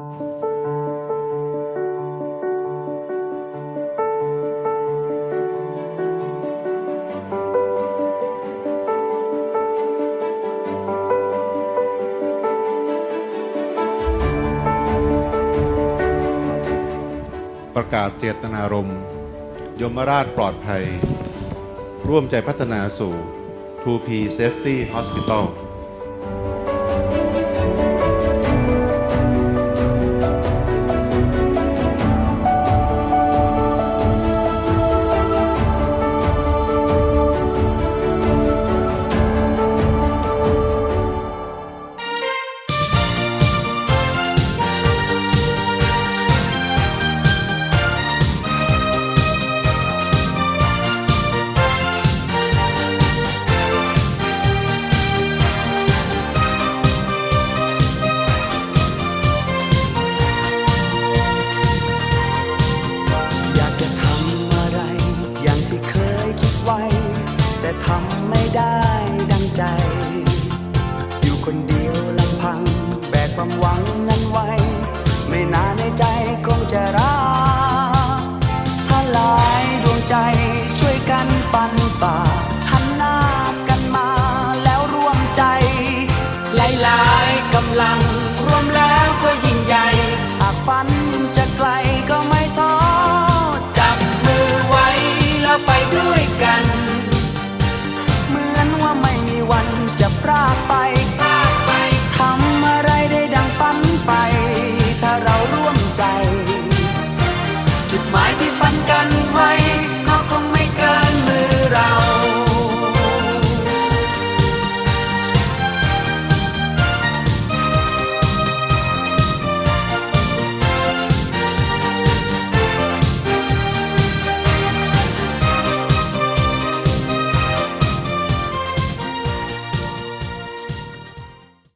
ประกาศเจตนารมณ์ยมราชปลอดภัย ร่วมใจพัฒนาสู่ 2P Safety Hospital นั้นไว้ ไม่นานในใจคงจะรักถ้าหลายดวงใจช่วยกันปันป่าหันหน้ากันมาแล้วร่วมใจ หลายหลากำลังรวมแล้วก็ยิ่งใหญ่หากฝันจะไกลก็ไม่ท้อจับมือไว้แล้วไปด้วยกัน เหมือนว่าไม่มีวันจะพลาดไป